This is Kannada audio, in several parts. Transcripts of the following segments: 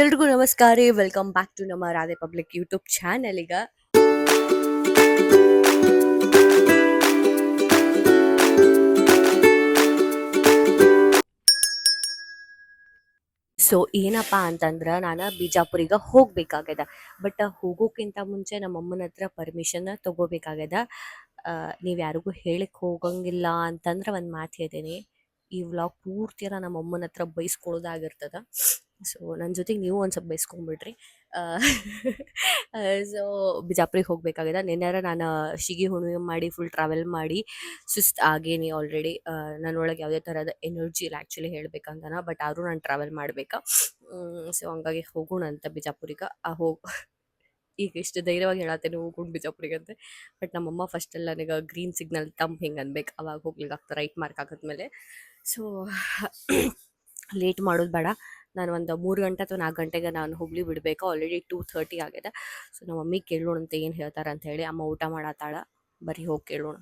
ಎಲ್ರಿಗೂ ನಮಸ್ಕಾರ ವೆಲ್ಕಮ್ ಬ್ಯಾಕ್ ಟು ನಮ್ಮ ರಾಧೆ ಪಬ್ಲಿಕ್ ಯೂಟ್ಯೂಬ್ ಚಾನೆಲ್ ಈಗ. ಸೊ ಏನಪ್ಪ ಅಂತಂದ್ರ ನಾನು ಬಿಜಾಪುರಿಗೆ ಹೋಗ್ಬೇಕಾಗ್ಯದ. ಬಟ್ ಹೋಗೋಕ್ಕಿಂತ ಮುಂಚೆ ನಮ್ಮ ಅಮ್ಮನ ಹತ್ರ ಪರ್ಮಿಷನ್ ತಗೋಬೇಕಾಗ್ಯದ. ನೀವು ಯಾರಿಗೂ ಹೇಳಕ್ ಹೋಗಂಗಿಲ್ಲ ಅಂತಂದ್ರೆ ಒಂದು ಮಾತು ಹೇಳ್ತೀನಿ. ಈ ವ್ಲಾಗ್ ನಮ್ಮ ಅಮ್ಮನ ಹತ್ರ ಬೈಸ್ಕೊಳ್ಳೋದಾಗಿರ್ತದ. ಸೊ ನನ್ನ ಜೊತೆಗೆ ನೀವು ಒಂದು ಸ್ವಲ್ಪ ಬೈಸ್ಕೊಂಬಿಡ್ರಿ. ಸೊ ಬಿಜಾಪುರಿಗೆ ಹೋಗಬೇಕಾಗಿದೆ. ನಿನ್ನೆರ ನಾನು ಶಿಗಿ ಹುಣ್ಣಿಮೆ ಮಾಡಿ ಫುಲ್ ಟ್ರಾವೆಲ್ ಮಾಡಿ, ಸುಸ್ತು ಆಗೇನಿ ಆಲ್ರೆಡಿ ನನ್ನೊಳಗೆ ಯಾವುದೇ ಥರದ ಎನರ್ಜಿ ಇಲ್ಲ ಆ್ಯಕ್ಚುಲಿ ಹೇಳ್ಬೇಕಂತನ ಬಟ್ ಆದರೂ ನಾನು ಟ್ರಾವೆಲ್ ಮಾಡಬೇಕಾ? ಸೊ ಹಂಗಾಗಿ ಹೋಗೋಣ ಅಂತ ಬಿಜಾಪುರಿಗೆ. ಆ, ಹೋಗ, ಈಗ ಇಷ್ಟು ಧೈರ್ಯವಾಗಿ ಹೇಳತ್ತೇನೆ ಹೋಗೋಣ ಬಿಜಾಪುರಿಗೆ ಅಂತ. ಬಟ್ ನಮ್ಮಮ್ಮ ಫಸ್ಟ್ ಎಲ್ಲ ನನಗೆ ಗ್ರೀನ್ ಸಿಗ್ನಲ್ ತಂಪ್ ಹಿಂಗೆ ಅನ್ಬೇಕು? ಅವಾಗ ಹೋಗ್ಲಿಕ್ಕೆ ಆಗ್ತದೆ ರೈಟ್ ಮಾರ್ಕ್ ಹಾಕಿದ್ಮೇಲೆ. ಸೊ ಲೇಟ್ ಮಾಡೋದು ಬೇಡ. ನಾನು ಒಂದು ಮೂರು ಗಂಟೆ ಅಥವಾ ನಾಲ್ಕು ಗಂಟೆಗೆ ನಾನು ಹುಬ್ಳಿ ಬಿಡಬೇಕು. ಆಲ್ರೆಡಿ ಟೂ ಥರ್ಟಿ ಆಗಿದೆ. ಸೊ ನಮ್ಮ ಮಮ್ಮಿ ಕೇಳೋಣ ಅಂತ ಏನು ಹೇಳ್ತಾರೆ ಅಂತ ಹೇಳಿ, ಅಮ್ಮ ಊಟ ಮಾಡತ್ತಾಳ ಬರೀ ಹೋಗಿ ಕೇಳೋಣ.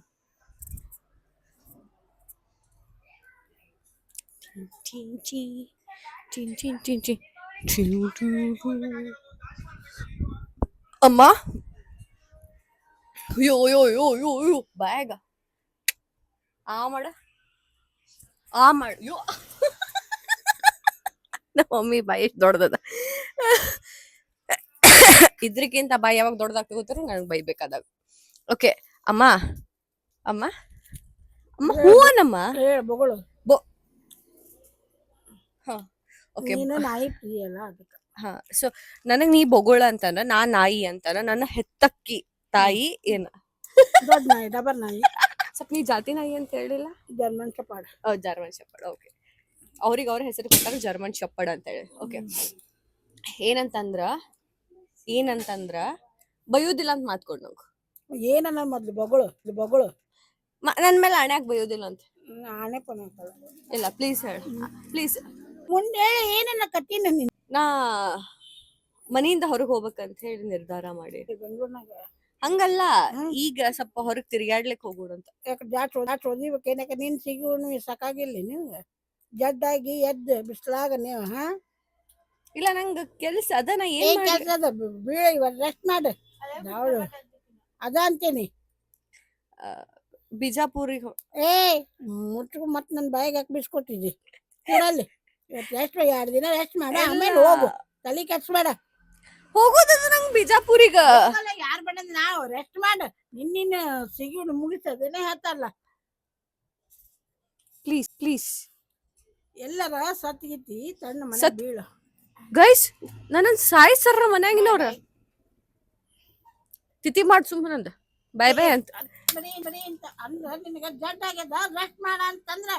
ಅಮ್ಮ? ಅಯ್ಯೋ ಅಯ್ಯೋ ಅಯ್ಯೋ ಅಯ್ಯೋ ಅಯ್ಯೋ. ಬ್ಯಾಗ. ಆ ಮಾಡ. ಆ ಮಾಡ. ಅಯ್ಯೋ. ನಮ್ಮ ಮಮ್ಮಿ ಬಾಯಿ ಎಷ್ಟು ದೊಡ್ಡದದ. ಇದ್ರಕ್ಕಿಂತ ಬಾಯಿ ಯಾವಾಗ ದೊಡ್ಡದಾಗ್ತಾ ಗೊತ್ತಾರ ನನಗೆ ಬೈಬೇಕಾದಾಗ ಓಕೆ ಅಮ್ಮ ಅಮ್ಮ ಅಮ್ಮ ಹೂವನಮ್ಮ? ಬಗಳು. ಬೊ ಹಾ ಓಕೆ ನಾಯಿ ಪ್ರಿಯಲ್ಲ ಅದಕ್ಕೆ ಹಾ ಸೊ ನನಗ್ ನೀ ಬೊಗೋಳ ಅಂತಾನ ನಾ ನಾಯಿ ಅಂತಾನ ನನ್ನ ಹೆತ್ತಕ್ಕಿ ತಾಯಿ ಏನ? ದೊಡ್ಡ ನಾಯಿ ಡಬರ್ ನಾಯಿ. ಸ್ವಲ್ಪ ನೀ ಜಾತಿ ನಾಯಿ ಅಂತ ಹೇಳಿಲ್ಲ? German shepherd German shepherd okay ಅವ್ರಿಗೆ ಅವ್ರ ಹೆಸರು ಕೊಟ್ಟಾಗ ಜರ್ಮನ್ ಶಪ್ಪಡ್ ಅಂತ ಹೇಳಿ. ಓಕೆ ಏನಂತಂದ್ರ ಏನಂತಂದ್ರ ಬೈಯೋದಿಲ್ಲ ಅಂತ ಮಾತ್ಕೊಡ್ ನಂಗೆ. ಏನನ್ನ ಮೊದ್ಲು ಬಗಳು ಇದು ಬಗಳು. ನನ್ ಮೇಲೆ ಅಣ್ಯಾಕ್ ಬೈಯೋದಿಲ್ಲ ಅಂತ. ನಾನೇ ಪನ ಇಲ್ಲ ಪ್ಲೀಸ್ ಹೇಳ. ಪ್ಲೀಸ್ ಮುಂದೆ ಏನನ್ನ ಕತ್ತೀನಿ ನೀನು? ನಾ ಮನೆಯಿಂದ ಹೊರಗೆ ಹೋಗ್ಬೇಕಂತ ಹೇಳಿ ನಿರ್ಧಾರ ಮಾಡಿ. ಬೆಂಗಳೂರಿನಾಗ. ಹಂಗಲ್ಲ ಈಗ ಸ್ವಲ್ಪ ಹೊರಗ್ ತಿರ್ಗ್ಯಾಡ್ಲಿಕ್ ಹೋಗೋಣ ಅಂತ ಯಾಕೆ ಜಾಟ್ ಜಾಟ್ ಏನಕ್ಕೆ ನೀನ್ ಸಿಗು ಸಾಕಾಗಿಲ್ಲ ನೀವು ಜಡ್ಡಾಗಿ ಎದ್ದ ಬಿಸ್ಲಾಗ ನೀವು ಹಾ? ಇಲ್ಲ ನಂಗೆ ಕೆಲಸ ಅದ ನಾ ಏನ್ ಏನ್ ಮಾಡ್ಲಿ? ಕೆಲ್ಸ ಅದ? ಬೀಳ ರೆಸ್ಟ್ ಮಾಡು. ಅವಳು ಅದ ಅಂತೀನಿ. ಬಿಜಾಪುರಿಗೆ ಹೋ- ಏ ಮುಟ್ಕು ಮತ್ತೆ ನನ್ನ ಬಾಯಿಗೆ ಹಾಕಿ ಬಿಸ್ಕೊಟ್ಟಿದ್ದಿ ಕೂಡಲ್ಲಿ. ಇವತ್ತು ರೆಸ್ಟ್ ಎರಡು ದಿನ ರೆಸ್ಟ್ ಮಾಡ. ಆಮೇಲೆ ಹೋಗು. ತಲೆ ಕೆಡ್ಸ್ಬೇಡ. ಹೋಗೋದದ ನಂಗ್ ಬಿಜಾಪುರಿಗ? ಯಾರು ಬೇಡ ನಾವು ರೆಸ್ಟ್ ಮಾಡ. ನಿನ್ನಿನ ಸಿಗಿ ಮುಗಿಸೋದೇನೆ ಹೇಳ್ತಾರಲ್ಲ. ಪ್ಲೀಸ್ ಪ್ಲೀಸ್ ಎಲ್ಲರ ಸತ್ಗಿತ್ತಿ ತಣ್ಣ ಮನೆ ಸತ್- ಬೀಳು. ಗೈಸ್ ನನ್ನ ಸಾಯಿಸ್ರ ಮನ್ಯಾಗಿನವ್ರ ತಿಥಿ ಮಾಡ್ ಸುಮ್ಮನಂದ ಬಾಯ್ ಬಾಯ್ ಅಂತ. ಬರೀ ಬರೀ ಅಂತ. ಅಂದ್ರ ನಿನಗ ಜಡ್ ಆಗ್ಯದ ರೆಸ್ಟ್ ಮಾಡ ಅಂತಂದ್ರ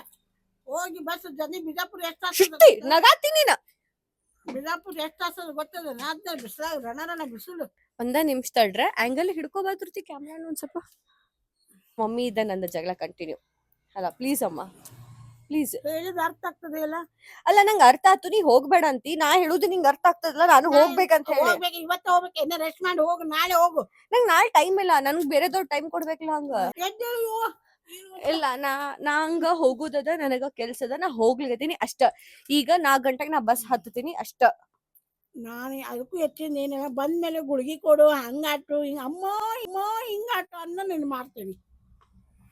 ಹೋಗಿ ಬಸ್ ಜನಿ ಬಿಜಾಪುರ ಎಷ್ಟ ಶಿಟ್ಟಿ ನಗಾತೀನಿ ನಾ ಬಿಜಾಪುರ ಎಷ್ಟ ಗೊತ್ತದ? ನಾದ್ನ ಬಿಸ್ಲಾಗ ರಣ ರಣ ಬಿಸಿಲು. ಒಂದ ನಿಮಿಷ ತಡ್ರೆ. ಆಂಗಲ್ ಹಿಡ್ಕೋಬಾರ್ದಿರ್ತಿ ಕ್ಯಾಮ್ರಾ ಒಂದ್ ಸ್ವಲ್ಪ. ಮಮ್ಮಿ ಇದ್ದ ನನ್ನ ಜಗಳ ಕಂಟಿನ್ಯೂ ಅಲ್ಲ ಪ್ಲೀಸ್ ಅಮ್ಮ. ಪ್ಲೀಸ್ ಹೇಳಿದ ಅರ್ಥ ಆಗ್ತದೆ ಇಲ್ಲ ಅಲ್ಲ ನಂಗೆ ಅರ್ಥ ಆತು ನೀ ಹೋಗ್ಬೇಡ ಅಂತಿ. ನಾ ಹೇಳುದು ನಿಂಗೆ ಅರ್ಥ ಆಗ್ತದಲ್ಲ? ನಾನು ಹೋಗ್ಬೇಕಂತ ಹೇಳಿ. ಹೋಗ್ಬೇಕು. ಇವತ್ತು ಹೋಗ್ಬೇಕು. ಇನ್ನ ರೆಸ್ಟ್ ಮಾಡಿ ಹೋಗು. ನಾಳೆ ಹೋಗು. ನಂಗ್ ನಾಳೆ ಟೈಮ್ ಇಲ್ಲ. ನನ್ಗೆ ಬೇರೆದವ್ರು ಟೈಮ್ ಕೊಡ್ಬೇಕಲ್ಲ ಹಂಗ? ಇಲ್ಲ ನಾ ನಾ ಹಂಗ ಹೋಗುದದ ನನಗ ಕೆಲ್ಸದ ನಾ ಹೋಗ್ಲಿಕತ್ತೀನಿ ಅಷ್ಟ. ಈಗ ನಾಲ್ಕು ಗಂಟೆಗೆ ನಾ ಬಸ್ ಹತ್ತತೀನಿ ಅಷ್ಟ. ನಾನು ಅದಕ್ಕೂ ಹೆಚ್ಚಿನ ಏನ ಬಂದ್ಮೇಲೆ ಗುಳಿಗೆ ಕೊಡು ಹಂಗಾಟು ಹಿಂಗ ಅಮ್ಮ ಅಮ್ಮ ಹಿಂಗಾಟು ಅನ್ನ ನೀನು ಮಾಡ್ತೀನಿ.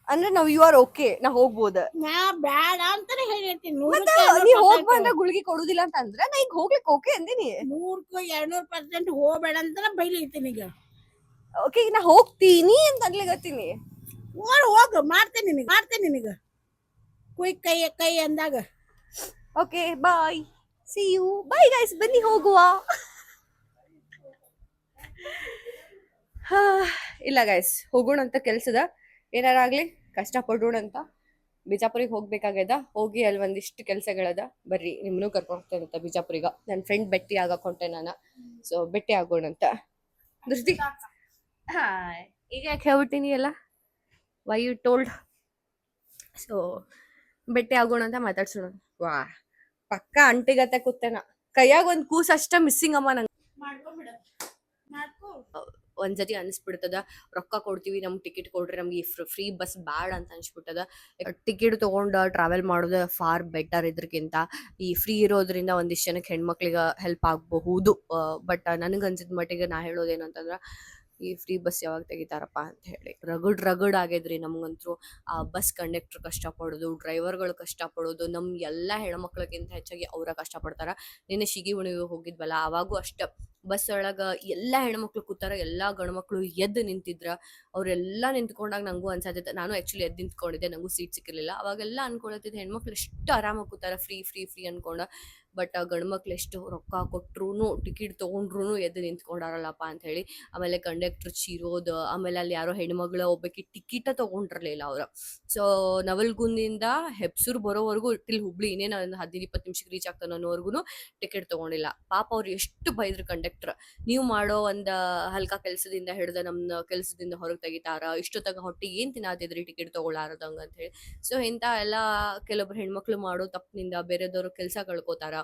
ಅಂದ್ರೆ ನಾವ್ ಯು ಆರ್ ಓಕೆ ನಾ ಹೋಗ್ಬೋದ. ನಾ ಬ್ಯಾಡ ಅಂತಾನೆ ಹೇಳಿರ್ತೀನಿ. ಮತ್ತ ನೂರಕ್ಕೆ ನೀ ಹೋಗ್. ಬಂದ್ರ ಗುಳ್ಗಿ ಕೊಡುದಿಲ್ಲ ಅಂತ ಅಂದ್ರೆ ನಾ ಈಗ ಹೋಗ್ಲಿಕ್ ಓಕೆ ಅಂದಿನಿ. ನೂರಕ್ಕೂ ಎರಡ್ನೂರ್ ಪರ್ಸೆಂಟ್ ಹೋಗ್ಬೇಡ ಅಂತ ಬೈಲಿರ್ತೀನಿ ಈಗ. ಓಕೆ ಈಗ ನಾ ಹೋಗ್ತೀನಿ ಅಂತ ಅನ್ಲಿಕತ್ತೀನಿ ಓಡ್ ಹೋಗು ಮಾಡ್ತೇನೆ ನಿನಗೆ ಮಾಡ್ತೇನೆ ನಿನಗೆ. ಕುಯ್ ಕೈ ಕೈ ಅಂದಾಗ. Okay bye see you bye guys ಬನ್ನಿ ಹೋಗುವ. ಹಾ, ಇಲ್ಲ ಗೈಸ್ ಹೋಗೋಣ ಅಂತ ಕೆಲ್ಸದ. ಏನಾರಾಗ್ಲಿ? ಕಷ್ಟ ಪಡೋಣ ಅಂತ ಬಿಜಾಪುರಿಗೆ ಹೋಗ್ಬೇಕಾಗ್ಯದ? ಹೋಗಿ ಅಲ್ಲಿ ಒಂದಿಷ್ಟು ಕೆಲಸಗಳದ. ಬರ್ರಿ ನಿಮ್ಮನ್ನು ಕರ್ಕೊಂಡು ಹೋಗ್ತೇನೆ ಅಂತ ಬಿಜಾಪುರಿಗ. ನನ್ನ ಫ್ರೆಂಡ್ ಬೆಟ್ಟಿ ಆಗಕ್ ಹೊಂಟೆ ನಾನು. ಸೊ ಬೆಟ್ಟಿ ಆಗೋಣ ಅಂತ ದೃಷ್ಟಿ ಹಾಯ್ ಈಗ ಯಾಕೆ ಹೇಳ್ಬಿಟ್ಟಿನಿ ಎಲ್ಲ ವೈ ಯು ಟೋಲ್ಡ್ ಸೊ ಬೆಟ್ಟಿ ಆಗೋಣ ಅಂತ ಮಾತಾಡ್ಸೋಣ. ವಾ ಪಕ್ಕ ಅಂಟಿಗತ್ತೆ ಕೂತೇನ. ಕೈಯಾಗ ಒಂದ್ ಕೂಸ್ ಅಷ್ಟ ಮಿಸ್ಸಿಂಗ್ ಅಮ್ಮ ನಂಗೆ. ಒಂದ್ಸತಿ ಅನಿಸ್ಬಿಡ್ತದ, ರೊಕ್ಕ ಕೊಡ್ತೀವಿ, ನಮ್ಗೆ ಟಿಕೆಟ್ ಕೊಡ್ರಿ, ನಮ್ಗೆ ಫ್ರೀ ಬಸ್ ಬ್ಯಾಡ್ ಅಂತ ಅನ್ಸ್ಬಿಟ್ಟದ ಟಿಕೆಟ್ ತೊಗೊಂಡು ಟ್ರಾವೆಲ್ ಮಾಡೋದು ಫಾರ್ ಬೆಟರ್ ಇದ್ರಕ್ಕಿಂತ ಈ ಫ್ರೀ ಇರೋದ್ರಿಂದ ಒಂದಿಷ್ಟು ಜನಕ್ಕೆ ಹೆಣ್ಮಕ್ಳಿಗೆ ಹೆಲ್ಪ್ ಆಗಬಹುದು. ಬಟ್ ನನಗೆ ಅನ್ಸಿದ ಮಟ್ಟಿಗೆ ನಾ ಹೇಳೋದೇನಂತಂದ್ರೆ ಈ ಫ್ರೀ ಬಸ್ ಯಾವಾಗ ತೆಗಿತಾರಪ್ಪ ಅಂತ ಹೇಳಿ. ರಗಡ್ ರಗಡ್ ಆಗೇದ್ರಿ ನಮಗಂತೂ ಆ ಬಸ್ ಕಂಡಕ್ಟರ್ ಕಷ್ಟಪಡೋದು ಡ್ರೈವರ್ಗಳು ಕಷ್ಟಪಡೋದು ನಮ್ಮ ಎಲ್ಲ ಹೆಣ್ಮಕ್ಳಿಗಿಂತ ಹೆಚ್ಚಾಗಿ ಅವರ ಕಷ್ಟಪಡ್ತಾರೆ. ನಿನ್ನೆ ಶಿಗಿ ಉಣಿಗೆ ಹೋಗಿದ್ವಲ್ಲ, ಅವಾಗೂ ಅಷ್ಟ. ಬಸ್ ಒಳಗ ಎಲ್ಲ ಹೆಣ್ಮಕ್ಳು ಕೂತಾರ, ಎಲ್ಲಾ ಗಂಡ್ಮಕ್ಳು ಎದ್ದು ನಿಂತಿದ್ರ, ಅವ್ರೆಲ್ಲ ನಿಂತ್ಕೊಂಡಾಗ ನಂಗೂ ಅನ್ಸತ್ತಿತ್ತು ನಾನು ಆಕ್ಚುಲಿ ಎದ್ದು ನಿಂತ್ಕೊಂಡಿದ್ದೆ, ನಂಗೂ ಸೀಟ್ ಸಿಕ್ಕಿರ್ಲಿಲ್ಲ. ಅವಾಗೆಲ್ಲ ಅನ್ಕೊಳತ್ತಿದ್ದೆ, ಹೆಣ್ಮಕ್ಳು ಎಷ್ಟು ಆರಾಮಾಗಿ ಕೂತಾರ ಫ್ರೀ ಫ್ರೀ ಫ್ರೀ ಅನ್ಕೊಂಡ. ಬಟ್ ಗಂಡ್ಮಕ್ಳು ಎಷ್ಟು ರೊಕ್ಕ ಕೊಟ್ರು ಟಿಕೆಟ್ ತೊಗೊಂಡ್ರು ಎದ್ದು ನಿಂತ್ಕೊಂಡಾರಲ್ಲಪ್ಪ ಅಂತ ಹೇಳಿ, ಆಮೇಲೆ ಕಂಡಕ್ಟರ್ ಚೀರೋದು, ಆಮೇಲೆ ಅಲ್ಲಿ ಯಾರೋ ಹೆಣ್ಮಗಳು ಒಬ್ಬಕ್ಕೆ ಟಿಕೆಟ ತೊಗೊಂಡಿರಲಿಲ್ಲ ಅವ್ರು. ಸೊ ನವಲ್ಗುಂದಿಂದ ಹೆಪ್ಸೂರ್ ಬರೋವರೆಗೂ ಟಿಲ್ ಹುಬ್ಳಿ ಇನ್ನೇನು ಒಂದು ಹದಿನೈದು, ಇಪ್ಪತ್ತು ನಿಮಿಷಕ್ಕೆ ರೀಚ್ ಆಗ್ತಾನೆ ಅನ್ನೋವರೆಗೂ ಟಿಕೆಟ್ ತಗೊಂಡಿಲ್ಲ. ಪಾಪ ಅವ್ರು ಎಷ್ಟು ಬೈದ್ರು ಕಂಡಕ್ಟರ್. ನೀವು ಮಾಡೋ ಒಂದು ಹಲ್ಕ ಕೆಲಸದಿಂದ ಹಿಡ್ದು ನಮ್ಮ ಕೆಲಸದಿಂದ ಹೊರಗೆ ತೆಗಿತಾರ, ಇಷ್ಟೊತ್ತಾಗ ಹೊಟ್ಟಿಗೆ ಏನು ತಿನ್ನಾತಿದ್ರಿ ಟಿಕೆಟ್ ತೊಗೊಳಾರದಂಗೆ ಅಂತ ಹೇಳಿ. ಸೊ ಇಂಥ ಎಲ್ಲ ಕೆಲವೊಬ್ರು ಹೆಣ್ಮಕ್ಳು ಮಾಡೋ ತಪ್ಪಿನಿಂದ ಬೇರೆದವ್ರು ಕೆಲಸ ಕಳ್ಕೊತಾರ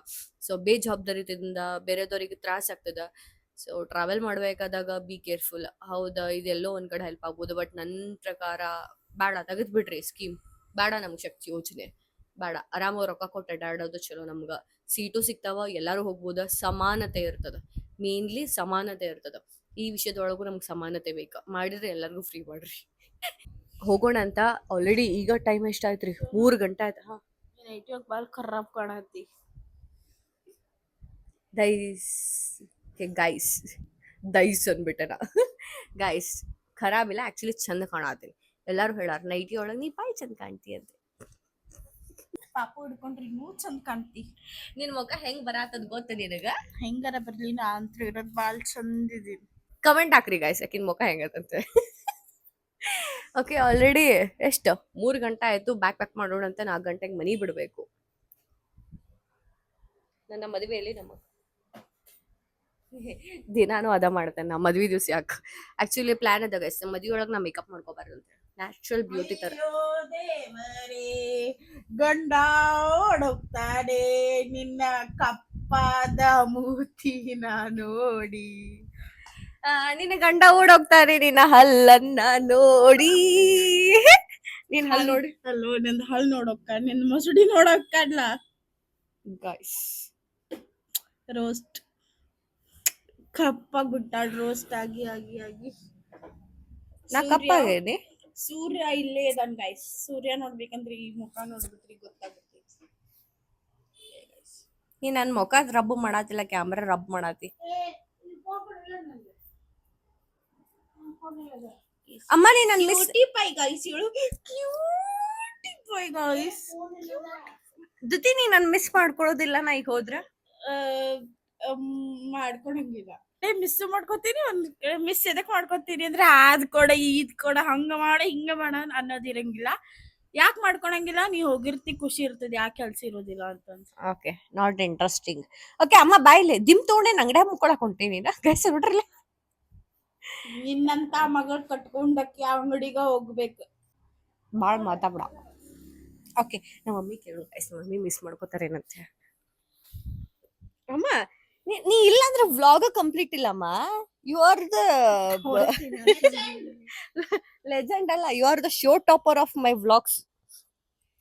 ಸೊ ಬೇಜವಾಬ್ದಾರಿತದಿಂದ ಬೇರೆದವ್ರಿಗೆ ತ್ರಾಸ ಆಗ್ತದ. ಸೊ ಟ್ರಾವೆಲ್ ಮಾಡ್ಬೇಕಾದಾಗ ಬಿ ಕೇರ್ಫುಲ್ ಹೌದಾ, ಇದೆಲ್ಲೋ ಒಂದ್ ಕಡೆ ಹೆಲ್ಪ್ ಆಗ್ಬೋದು ಬಟ್ ನನ್ನ ಪ್ರಕಾರ ಬೇಡ ತೆಗೆದು ಬಿಡ್ರಿ ಸ್ಕೀಮ್ ಬೇಡ ನಮ್ಗೆ ಶಕ್ತಿ, ಯೋಚನೆ. ಬೇಡ ಆರಾಮ ರೊಕ್ಕ ಕೊಟ್ಟು ಅಡ್ಡಾಡೋದು ಚಲೋ ನಮ್ಗೆ. ಸೀಟು ಸಿಗ್ತಾವ, ಎಲ್ಲರೂ ಹೋಗ್ಬೋದ, ಸಮಾನತೆ ಇರ್ತದ. ಮೇನ್ಲಿ ಸಮಾನತೆ ಇರ್ತದ. ಈ ವಿಷಯದೊಳಗೂ ನಮ್ಗೆ ಸಮಾನತೆ ಬೇಕು. ಮಾಡಿದ್ರೆ ಎಲ್ಲರಿಗೂ ಫ್ರೀ ಮಾಡ್ರಿ. ಹೋಗೋಣ ಅಂತ ಆಲ್ರೆಡಿ ಈಗ ಟೈಮ್ ಎಷ್ಟಾಯ್ತು ರೀ ಮೂರು ಗಂಟೆ ಆಯ್ತು? ಹಾ ನೈಟ್ ಭಾಳ ಖರಾಬ್ ಕಾಣತಿ ದೈಸ್ ಗೈಸ್ ದೈಸ್ ಅಂದ್ಬಿಟ್ಟೆ ನಾ. ಗೈಸ್ ಖರಾಬಿಲ್ಲ ಆ್ಯಕ್ಚುಲಿ ಚಂದ ಕಾಣತ್ತೀನಿ ಎಲ್ಲರೂ ಹೇಳಾರ ನೈಟಿ ಒಳಗೆ ನೀ ಬಾಯಿ ಚಂದ ಕಾಣ್ತಿ ಅಂತ. ಪಾಪ ಹಿಡ್ಕೊಂಡ್ರಿ ಇನ್ನೂ ಚಂದ ಕಾಣ್ತಿ. ನಿನ್ ಮುಖ ಹೆಂಗ್ ಬರಾತದ್ ಗೊತ್ತ ನಿನಗ? ಹೆಂಗಾರ ಬರ್ಲಿ ನಾ ಅಂತ ಇರೋದ್ ಭಾಳ ಚಂದ ಇದೀನಿ ಕಮೆಂಟ್ ಹಾಕ್ರಿ ಗೈಸ್ ಯಾಕಿನ್ ಮುಖ ಹೆಂಗದಂತೆ ಓಕೆ ಆಲ್ರೆಡಿ ಎಷ್ಟು? ಮೂರು ಗಂಟೆ ಆಯ್ತು ಬ್ಯಾಕ್ ಪ್ಯಾಕ್ ಮಾಡೋಣ ಅಂತ ನಾಲ್ಕು ಗಂಟೆಗೆ ಮನಿ ಬಿಡಬೇಕು. ನನ್ನ ಮದುವೆಯಲ್ಲಿ ನಮ್ಮ ದಿನಾನು ಅದ ಮಾಡ್ತೇನೆ ನಾ ಮದ್ವೆ ದಿವ್ಸ ಯಾಕೆ? ಆಕ್ಚುಲಿ ಪ್ಲಾನ್ ಅದ ಗೈಸ್ ಮದ್ವೆ ಒಳಗೆ ನಾ ಮೇಕಪ್ ಮಾಡ್ಕೋಬಾರ್ದು ಅಂತ ನ್ಯಾಚುರಲ್ ಬ್ಯೂಟಿ ತರ. ಗಂಡ ಓಡೋಗ್ತಾನೆ ನಿನ್ನ ಕಪ್ಪಾದ ಮೂತಿನ ನೋಡಿ. ನಿನ್ನ ಗಂಡ ಓಡೋಗ್ತಾನೆ ನಿನ್ನ ಹಲ್ಲನ್ನ ನೋಡಿ. ನೀನ್ ಹಲ್ ನೋಡಿ. ಅಲ್ಲೋ ನಿನ್ ಹಲ್ ನೋಡೋಕ್ಕ ನಿನ್ ಮಸುಡಿ ನೋಡೋಕ್ಕಲ್ಲ ಗೈಸ್ ರೋಸ್ಟ್ ಕಪ್ಪಾಗ್ ಬಿಟ್ಟಾಳ ರೋಸ್ಟ್ ಆಗಿ ಆಗಿ ಆಗಿ. ನಾ ಸೂರ್ಯ- ಕಪ್ಪಾಗೇನಿ ಸೂರ್ಯ ಇಲ್ಲೇ ಇದಾನ್ ಗೈಸ್ ಸೂರ್ಯ ನೋಡ್ಬೇಕಂದ್ರೆ ಈ ಮುಖ ನೋಡ್ಬಿಟ್ರಿ ಗೊತ್ತಾಗುತ್ತೆ. ನೀ ನನ್ ಮುಖ ರಬ್ ಮಾಡಾತಿಲ್ಲ ಕ್ಯಾಮ್ರಾ ರಬ್ ಮಾಡಾತಿ. ಅಮ್ಮ ನೀ ನನ್ ಮಿಸ್ ಕ್ಯೂಟಿ ಪೈ ಗೈಸ್ ಇವಳು ಕ್ಯೂಟಿ ಪೈ ಗೈಸ್ ನೀ ನನ್ ಮಿಸ್ ಮಾಡ್ಕೊಳ್ಳೋದಿಲ್ಲ ನಾ ಈಗ ಹೋದ್ರ? ಮಾಡ್ಕೊಳಂಗಿಲ್ಲ ಏ ಮಿಸ್ ಮಾಡ್ಕೋತೀನಿ ಒಂದ್ ಮಿಸ್ ಎದಕ್ ಮಾಡ್ಕೋತೀನಿ ಅಂದ್ರೆ ಅದ್ ಕೊಡ ಇದ್ ಕೊಡ ಹಂಗ ಮಾಡ ಹಿಂಗ ಮಾಡ ಅನ್ನೋದಿರಂಗಿಲ್ಲ ಯಾಕೆ ಮಾಡ್ಕೊಳಂಗಿಲ್ಲ? ನೀ ಹೋಗಿರ್ತಿ ಖುಷಿ ಇರ್ತದೆ ಯಾಕೆ ಕೆಲ್ಸ ಇರೋದಿಲ್ಲ ಅಂತ ಅನ್ಸ ಓಕೆ ನಾಟ್ ಇಂಟ್ರೆಸ್ಟಿಂಗ್ ಓಕೆ ಅಮ್ಮ ಬಾಯಿಲೆ ದಿಮ್ ತೊಗೊಂಡೆ ಅಂಗಡಿ ಮುಕ್ಕೊಳಕ್ ಹೊಂಟೀನಿ ನಾ ಗೈಸ್ ನೋಡ್ರಲ್ಲ ನಿನ್ನಂತ ಮಗಳ್ ಕಟ್ಕೊಂಡಕ್ಕೆ ಯಾವ ಅಂಗಡಿಗ ಹೋಗ್ಬೇಕು. ಬಾಳ್ ಮಾತಾಡ ಓಕೆ ನಮ್ಮ ಮಮ್ಮಿ ಕೇಳು. ಗೈಸ್ ಮಮ್ಮಿ ಮಿಸ್ ಮಾಡ್ಕೋತಾರೇನಂತ. ಅಮ್ಮ ನೀ- ನೀ ಇಲ್ಲ ಅಂದ್ರೆ ವ್ಲಾಗ್ ಕಂಪ್ಲೀಟ್ ಇಲ್ಲಮ್ಮ. ಯು ಆರ್ ದ ಲೆಜೆಂಡ್ ಅಲ್ಲ you are the show topper of my vlogs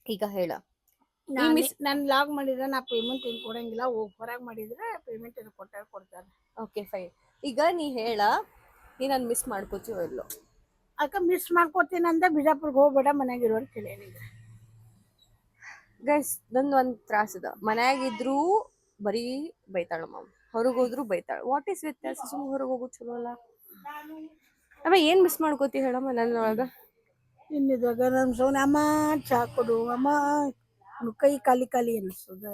ಈಗ ಹೇಳ. ನಾನು ವ್ಲಾಗ್ ನಾನು ಲಾಗ್ ಮಾಡಿದ್ರೆ ನಾ ಪೇಮೆಂಟ್ ಏನು ಕೊಡಂಗಿಲ್ಲ ಹೋಗಿ ಹೊರಗೆ ಮಾಡಿದ್ರೆ ಪೇಮೆಂಟ್ ಏನು ಕೊಟ್ಟಾಗ ಕೊಡ್ತಾರೆ. ಓಕೆ ಫೈನ್ ಈಗ ನೀ ಹೇಳ ನೀ ನಾನು ಮಿಸ್ ಮಾಡ್ಕೋತೀವೋ ಇಲ್ಲೋ ಅಕ್ಕ ಮಿಸ್ ಮಾಡ್ಕೋತೀನಿ ಅಂದ ಬಿಜಾಪುರ್ಗೆ ಹೋಗ್ಬೇಡ ಮನ್ಯಾಗಿರೋ ಅಂತ ಹೇಳೇನಿದೆ ಗೈಸ್ ನಂದು ಒಂದು ತ್ರಾಸದ ಮನ್ಯಾಗಿದ್ರು ಬರೀ ಬೈತಾಳ ಮಾಮ್. ಹೊರಗೆ ಹೋದ್ರು ಬೈತಾಳ. ವಾಟ್ ಈಸ್ ವ್ಯತ್ಯಾಸ? ಸುಮ್ಮನೆ ಹೊರಗೆ ಹೋಗೋದು ಚಲೋ ಅಲ್ಲ. ಅಮ್ಮ ಏನ್ ಮಿಸ್ ಮಾಡ್ಕೋತಿ ಹೇಳಮ್ಮ ನನ್ನೊಳಗ ಇನ್ನಿದಾಗ ನಮ್ ಸೌನ ಅಮ್ಮ ಚಾ ಕೊಡು. ಅಮ್ಮ ಅವ್ನ್ ಕೈ ಖಾಲಿ ಖಾಲಿ ಅನಿಸ್ತದ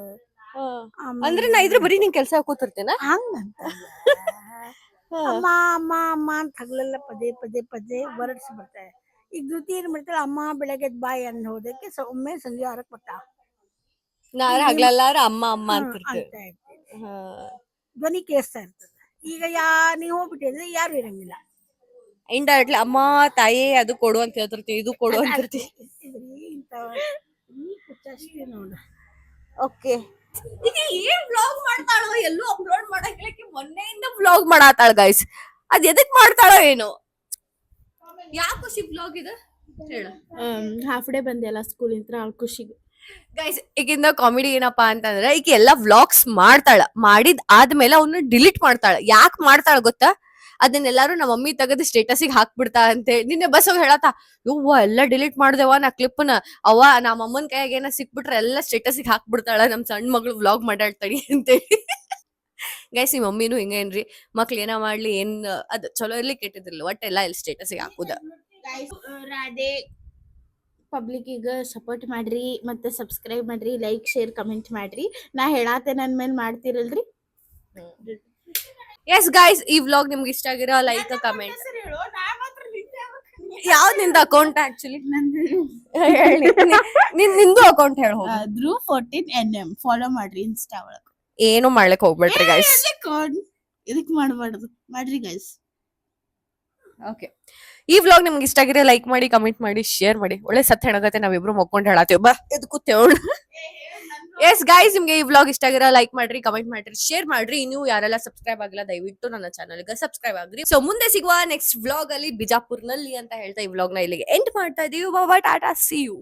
ಅಂದ್ರೆ ನಾ ಇದ್ರ ಬರೀ ನಿಂಗೆ ಕೆಲಸ ಹಾಕೋತಿರ್ತೇನ ಹಂಗ ಅಮ್ಮ ಅಮ್ಮ ಅಮ್ಮ ಅಂತ ಹಗಲೆಲ್ಲ ಪದೇ ಪದೇ ಪದೇ ಹೊರಡಿಸಿ ಬರ್ತಾರೆ ಈಗ ಧೃತಿ ಏನ್ ಮಾಡ್ತಾಳೆ? ಅಮ್ಮ ಬೆಳಗ್ಗೆ ಬಾಯಿ ಅನ್ನ ಹೋದಕ್ಕೆ ಒಮ್ಮೆ ಸಂಜೆ ಆರಕ್ ಬರ್ತಾ ನಾರ ಹಗ್ಲಲ್ಲಾರ ಅಮ್ಮ ಅಮ್ಮ ಅಂತ ಇರ್ತೀವಿ. ಹಾ. ಧ್ವನಿ ಕೇಳಿಸ್ತಾ ಇರ್ತದೆ. ಈಗ ಯಾ ನೀವು ಹೋಗ್ಬಿಟ್ಟಿದ್ರೆ ಯಾರು ಇರಂಗಿಲ್ಲ? ಇಂಡೈರೆಕ್ಟ್ಲಿ ಅಮ್ಮ ತಾಯಿ ಅದು ಕೊಡು ಅಂತ ಹೇಳ್ತಿರ್ತೀವಿ ಇದು ಕೊಡು ಅಂತಿರ್ತೀವಿ. ಇದ್ರಿ ಇಂಥ ಈ ಕುಚ್ಚ ಅಷ್ಟೇ ನೋಡು. ಓಕೆ ಈಗ ಏನ್ ವ್ಲಾಗ್ ಮಾಡ್ತಾಳೋ ಎಲ್ಲೂ ಅಪ್ಲೋಡ್ ಮಾಡಂಗಿಲ್ಲ ಮೊನ್ನೆಯಿಂದ ಬ್ಲಾಗ್ ಮಾಡಾತಾಳ ಗೈಸ್ ಅದ್ ಎದಕ್ ಮಾಡ್ತಾಳೋ ಏನು? ಯಾವ ಖುಷಿ ಬ್ಲಾಗ್ ಇದೆ? ಹೇಳ. ಹಾಫ್ ಡೇ ಬಂದೆಲ್ಲ ಸ್ಕೂಲಿಂದ ಆ ಖುಷಿಗೆ ಗೈಸ್ ಈಗಿಂದ ಕಾಮಿಡಿ ಏನಪ್ಪಾ ಅಂತಂದ್ರೆ, ಈಗ ಎಲ್ಲಾ ವ್ಲಾಗ್ಸ್ ಮಾಡ್ತಾಳ. ಮಾಡಿದ್ ಆದ್ಮೇಲೆ ಅವನ್ನ ಡಿಲೀಟ್ ಮಾಡ್ತಾಳ. ಯಾಕೆ ಮಾಡ್ತಾಳ ಗೊತ್ತಾ? ಅದನ್ನೆಲ್ಲಾರು ನಮ್ಮ ಮಮ್ಮಿ ತೆಗೆದು ಸ್ಟೇಟಸಿಗೆ ಹಾಕ್ಬಿಡ್ತಾ ಅಂತೆ. ನಿನ್ನೆ ಬಸ್ ಹೋಗಿ ಹೇಳತ್ತ, ಯವ್ವ, ಎಲ್ಲ ಡಿಲೀಟ್ ಮಾಡ್ದೇವ ನಾ ಕ್ಲಿಪ್ನ ಅವ ನಮ್ಮ ಅಮ್ಮನ ಕೈಯಾಗ ಏನ ಸಿಕ್ಬಿಟ್ರೆ ಎಲ್ಲ ಸ್ಟೇಟಸಿಗೆ ಹಾಕ್ಬಿಡ್ತಾಳ ನಮ್ ಸಣ್ಣ ಮಗಳು ವ್ಲಾಗ್ ಮಾಡಾಡ್ತಾಳಿ ಅಂತೇಳಿ ಗೈಸ್ ಈ ಮಮ್ಮಿನೂ ಹಿಂಗೇನ್ರಿ ಮಕ್ಳು ಏನ ಮಾಡ್ಲಿ, ಏನ್, ಅದ್ ಚಲೋ ಇರ್ಲಿ ಕೆಟ್ಟಿದ್ರಲ್ಲ ಒಟ್ಟೆಲ್ಲ ಇಲ್ಲಿ ಸ್ಟೇಟಸಿಗೆ ಹಾಕುದ? ರಾಧೆ ಪಬ್ಲಿಕ್ ಈಗ ಸಪೋರ್ಟ್ ಮಾಡ್ರಿ ಮತ್ತೆ ಸಬ್ಸ್ಕ್ರೈಬ್ ಮಾಡ್ರಿ ಲೈಕ್ ಶೇರ್ ಕಮೆಂಟ್ ಮಾಡ್ರಿ. ನಾ ಹೇಳಾತೆ ನನ್ ಮೇಲೆ ಮಾಡ್ತಿರಲ್ರಿ? ಎಸ್ ಗೈಸ್ ಈ ವ್ಲಾಗ್ ನಿಮ್ಗೆ ಇಷ್ಟ ಆಗಿರೋ ಲೈಕ್ ಕಮೆಂಟ್ ಯಾವ್ದು ನಿಂದ ಅಕೌಂಟ್ ಆಕ್ಚುಲಿ ನಿನ್ ನಿಂದು ಅಕೌಂಟ್ ಹೇಳ Dhruva fourteen N M follow ಮಾಡ್ರಿ ಇನ್ಸ್ಟಾ ಒಳಗ. ಏನು ಮಾಡ್ಲಿಕ್ಕೆ ಹೋಗ್ಬೇಡ್ರಿ ಗೈಸ್ ಇದಕ್ ಮಾಡಬಾರ್ದು. ಮಾಡ್ರಿ ಗೈಸ್ ಓಕೆ ಈ ವ್ಲಾಗ್ ನಿಮ್ಗೆ ಇಷ್ಟ ಆಗಿರೋ ಲೈಕ್ ಮಾಡಿ ಕಮೆಂಟ್ ಮಾಡಿ ಶೇರ್ ಮಾಡಿ. ಒಳ್ಳೆ ಸತ್ ಹೆಣಗತ್ತೆ ನಾವಿಬ್ರು ಮಕ್ಕೊಂಡ್ ಹೇಳತ್ತೇವೆ ಬಾ ಎದ್ ಕೂತೇವ್ ಎಸ್ ಗೈಸ್ ನಿಮ್ಗೆ ಈ ವ್ಲಾಗ್ ಇಷ್ಟ ಆಗಿರೋ ಲೈಕ್ ಮಾಡ್ರಿ ಕಮೆಂಟ್ ಮಾಡ್ರಿ ಶೇರ್ ಮಾಡ್ರಿ. ನೀವು ಯಾರೆಲ್ಲ ಸಬ್ಸ್ಕ್ರೈಬ್ ಆಗಿಲ್ಲ, ದಯವಿಟ್ಟು ನನ್ನ ಚಾನಲ್ಗೆ ಸಬ್ಸ್ಕ್ರೈಬ್ ಆಗ್ರಿ. ಸೊ ಮುಂದೆ ಸಿಗುವ ನೆಕ್ಸ್ಟ್ ವ್ಲಾಗ್ ಅಲ್ಲಿ ಬಿಜಾಪುರ್ನಲ್ಲಿ ಅಂತ ಹೇಳ್ತಾ ಈ ವ್ಲಾಗ್ನ ಇಲ್ಲಿಗೆ ಎಂಡ್ ಮಾಡ್ತಾ ಇದೀವಿ. Tata C you